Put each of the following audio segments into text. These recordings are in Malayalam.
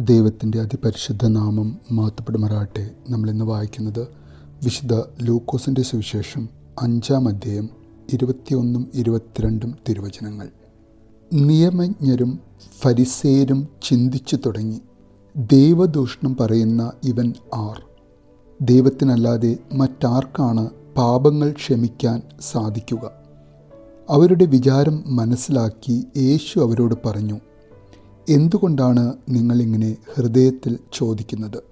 ദൈവത്തിന്റെ അതിപരിശുദ്ധ നാമം മാത്തപ്പെടുമാറാട്ടെ നമ്മളിന്ന് വായിക്കുന്നത് വിശുദ്ധ ലൂക്കോസിന്റെ സുവിശേഷം അഞ്ചാം അധ്യായം ഇരുപത്തിയൊന്നും ഇരുപത്തിരണ്ടും തിരുവചനങ്ങൾ. നിയമജ്ഞരും ഫരിസേരും ചിന്തിച്ചു തുടങ്ങി. ദൈവദൂഷണം പറയുന്ന ഇവൻ ആർ. ദൈവത്തിനല്ലാതെ മറ്റാർക്കാണ് പാപങ്ങൾ ക്ഷമിക്കാൻ സാധിക്കുക. അവരുടെ വിചാരം മനസ്സിലാക്കി യേശു അവരോട് പറഞ്ഞു എന്തുകൊണ്ടാണ് നിങ്ങളിങ്ങനെ ഹൃദയത്തിൽ ചോദിക്കുന്നത്?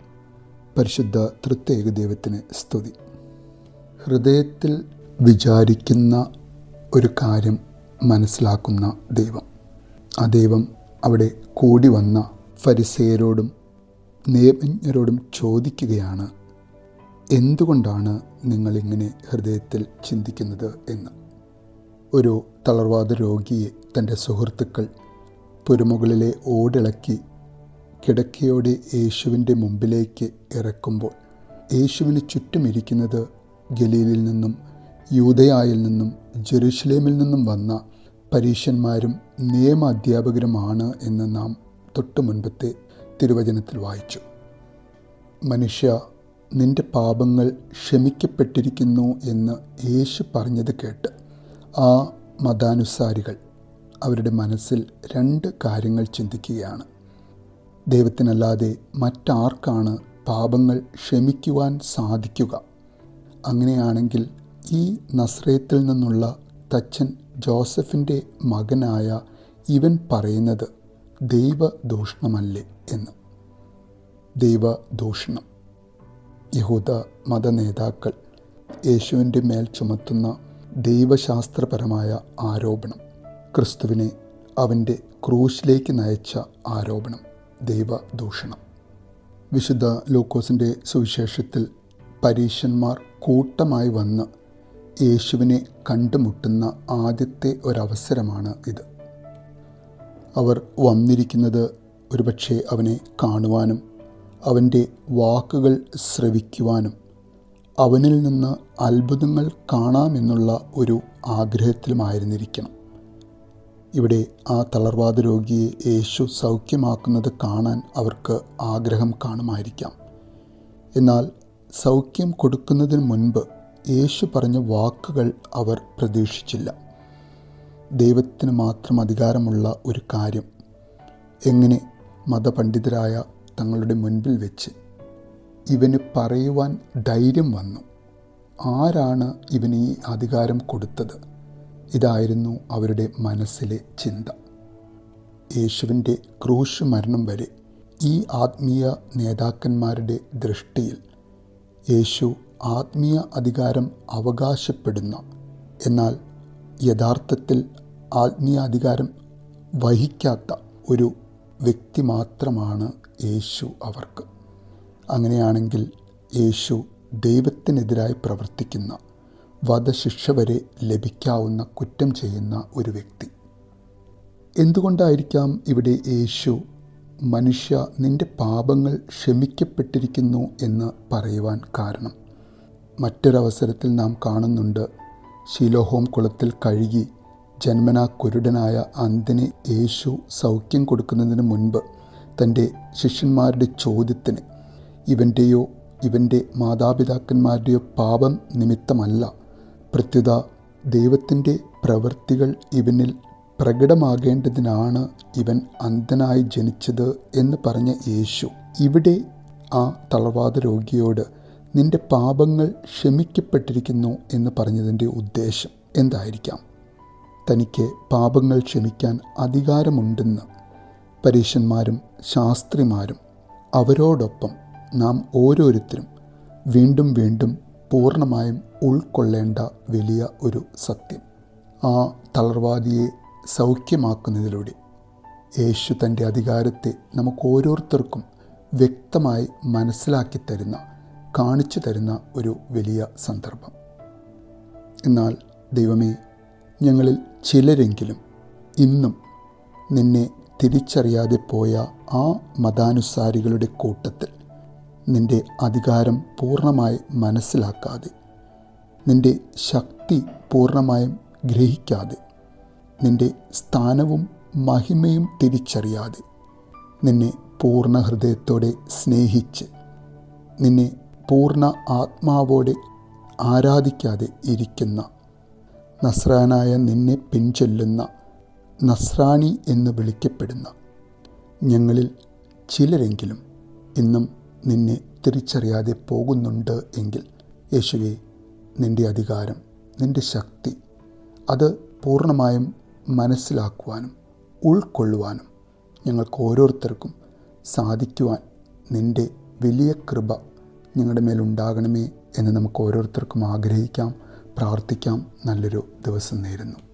പരിശുദ്ധ തൃത്യേക ദൈവത്തിന് സ്തുതി. ഹൃദയത്തിൽ വിചാരിക്കുന്ന ഒരു കാര്യം മനസ്സിലാക്കുന്ന ദൈവം. ആ ദൈവം അവിടെ കൂടി വന്ന ഫരിസേരോടും നിയമജ്ഞരോടും ചോദിക്കുകയാണ് എന്തുകൊണ്ടാണ് നിങ്ങളിങ്ങനെ ഹൃദയത്തിൽ ചിന്തിക്കുന്നത്? എന്ന്. ഒരു തളർവാദ രോഗിയെ തന്റെ സുഹൃത്തുക്കൾ പുരമുകളിലെ ഓടിളക്കി കിടക്കയോടെ യേശുവിന്റെ മുമ്പിലേക്ക് ഇറക്കുമ്പോൾ യേശുവിന് ചുറ്റുമിരിക്കുന്നത് ഗലീലിൽ നിന്നും യൂതയായിൽ നിന്നും ജെറുഷലേമിൽ നിന്നും വന്ന പരീശന്മാരും നിയമ അധ്യാപകരുമാണ് എന്ന് നാം തൊട്ടു മുൻപത്തെ തിരുവചനത്തിൽ വായിച്ചു. മനുഷ്യ നിന്റെ പാപങ്ങൾ ക്ഷമിക്കപ്പെട്ടിരിക്കുന്നു എന്ന് യേശു പറഞ്ഞത് കേട്ട് ആ മതാനുസാരികൾ അവരുടെ മനസ്സിൽ രണ്ട് കാര്യങ്ങൾ ചിന്തിക്കുകയാണ്. ദൈവത്തിനല്ലാതെ മറ്റാർക്കാണ് പാപങ്ങൾ ക്ഷമിക്കുവാൻ സാധിക്കുക. അങ്ങനെയാണെങ്കിൽ ഈ നസ്രയത്തിൽ നിന്നുള്ള തച്ചൻ ജോസഫിന്റെ മകനായ ഇവൻ പറയുന്നത് ദൈവദൂഷണമല്ലേ എന്ന്. ദൈവദൂഷണം. യഹൂദ മത നേതാക്കൾ യേശുവിന്റെ മേൽ ചുമത്തുന്ന ദൈവശാസ്ത്രപരമായ ആരോപണം. ക്രിസ്തുവിനെ അവന്റെ ക്രൂശിലേക്ക് നയിച്ച ആരോപണം ദൈവദൂഷണം. വിശുദ്ധ ലൂക്കോസിന്റെ സുവിശേഷത്തിൽ പരീശന്മാർ കൂട്ടമായി വന്ന് യേശുവിനെ കണ്ടുമുട്ടുന്ന ആദ്യത്തെ ഒരവസരമാണ് ഇത്. അവർ വന്നിരിക്കുന്നത് ഒരുപക്ഷെ അവനെ കാണുവാനും അവന്റെ വാക്കുകൾ ശ്രവിക്കുവാനും അവനിൽ നിന്ന് അത്ഭുതങ്ങൾ കാണാമെന്നുള്ള ഒരു ആഗ്രഹത്തിലുമായിരുന്നിരിക്കണം. ഇവിടെ ആ തളർവാദ രോഗിയെ യേശു സൗഖ്യമാക്കുന്നത് കാണാൻ അവർക്ക് ആഗ്രഹം കാണുമായിരിക്കാം. എന്നാൽ സൗഖ്യം കൊടുക്കുന്നതിന് മുൻപ് യേശു പറഞ്ഞ വാക്കുകൾ അവർ പ്രതീക്ഷിച്ചില്ല. ദൈവത്തിന് മാത്രം അധികാരമുള്ള ഒരു കാര്യം എങ്ങനെ മതപണ്ഡിതരായ തങ്ങളുടെ മുൻപിൽ വെച്ച് ഇവന് പറയുവാൻ ധൈര്യം വന്നു. ആരാണ് ഇവന് ഈ അധികാരം കൊടുത്തത്? ഇതായിരുന്നു അവരുടെ മനസ്സിലെ ചിന്ത. യേശുവിന്റെ ക്രൂശ് മരണം വരെ ഈ ആത്മീയ നേതാക്കന്മാരുടെ ദൃഷ്ടിയിൽ യേശു ആത്മീയ അധികാരം അവകാശപ്പെടുന്ന എന്നാൽ യഥാർത്ഥത്തിൽ ആത്മീയ അധികാരം വഹിക്കാത്ത ഒരു വ്യക്തി മാത്രമാണ് യേശു അവർക്ക്. അങ്ങനെയാണെങ്കിൽ യേശു ദൈവത്തിനെതിരായി പ്രവർത്തിക്കുന്ന വധശിക്ഷ വരെ ലഭിക്കാവുന്ന കുറ്റം ചെയ്യുന്ന ഒരു വ്യക്തി. എന്തുകൊണ്ടായിരിക്കാം ഇവിടെ യേശു മനുഷ്യ നിന്റെ പാപങ്ങൾ ക്ഷമിക്കപ്പെട്ടിരിക്കുന്നു എന്ന് പറയുവാൻ കാരണം? മറ്റൊരവസരത്തിൽ നാം കാണുന്നുണ്ട് ശിലോഹോം കുളത്തിൽ കഴുകി ജന്മനാ കുരുടനായ അന്തിന് യേശു സൗഖ്യം കൊടുക്കുന്നതിന് മുൻപ് തന്റെ ശിഷ്യന്മാരുടെ ചോദ്യത്തിന് ഇവന്റെയോ ഇവന്റെ മാതാപിതാക്കന്മാരുടെയോ പാപം നിമിത്തമല്ല പ്രത്യുത ദൈവത്തിന്റെ പ്രവൃത്തികൾ ഇവനിൽ പ്രകടമാകേണ്ടതിനാണ് ഇവൻ അന്ധനായി ജനിച്ചത് എന്ന് പറഞ്ഞ യേശു. ഇവിടെ ആ തളർവാദ രോഗിയോട് നിന്റെ പാപങ്ങൾ ക്ഷമിക്കപ്പെട്ടിരിക്കുന്നു എന്ന് പറഞ്ഞതിന്റെ ഉദ്ദേശം എന്തായിരിക്കാം? തനിക്ക് പാപങ്ങൾ ക്ഷമിക്കാൻ അധികാരമുണ്ടെന്ന് പരീശന്മാരും ശാസ്ത്രിമാരും അവരോടൊപ്പം നാം ഓരോരുത്തരും വീണ്ടും വീണ്ടും പൂർണമായും ഉൾക്കൊള്ളേണ്ട വലിയ ഒരു സത്യം. ആ തളർവാദിയെ സൗഖ്യമാക്കുന്നതിലൂടെ യേശു തന്റെ അധികാരത്തെ നമുക്ക് ഓരോരുത്തർക്കും വ്യക്തമായി മനസ്സിലാക്കി തരുന്ന കാണിച്ചു തരുന്ന ഒരു വലിയ സന്ദർഭം. എന്നാൽ ദൈവമേ ഞങ്ങളിൽ ചിലരെങ്കിലും ഇന്നും നിന്നെ തിരിച്ചറിയാതെ പോയ ആ മതാനുസാരികളുടെ കൂട്ടത്തിൽ നിന്റെ അധികാരം പൂർണമായി മനസ്സിലാക്കാതെ. നിന്റെ ശക്തി പൂർണമായും ഗ്രഹിക്കാതെ. നിന്റെ സ്ഥാനവും മഹിമയും തിരിച്ചറിയാതെ. നിന്നെ പൂർണ ഹൃദയത്തോടെ സ്നേഹിച്ച്. നിന്നെ പൂർണ ആത്മാവോടെ ആരാധിക്കാതെ ഇരിക്കുന്ന. നസ്രാനായ നിന്നെ പിൻചൊല്ലുന്ന. നസ്രാണി എന്ന് വിളിക്കപ്പെടുന്ന. ഞങ്ങളിൽ ചിലരെങ്കിലും ഇന്നും നിന്നെ തിരിച്ചറിയാതെ പോകുന്നുണ്ട് എങ്കിൽ യേശുവെ നിന്റെ അധികാരം നിന്റെ ശക്തി അത് പൂർണമായും മനസ്സിലാക്കുവാനും ഉൾക്കൊള്ളുവാനും ഞങ്ങൾക്ക് ഓരോരുത്തർക്കും സാധിക്കുവാൻ നിന്റെ വലിയ കൃപ ഞങ്ങളുടെ മേലുണ്ടാകണമേ എന്ന് നമുക്ക് ഓരോരുത്തർക്കും ആഗ്രഹിക്കാം പ്രാർത്ഥിക്കാം. നല്ലൊരു ദിവസം നേരുന്നു.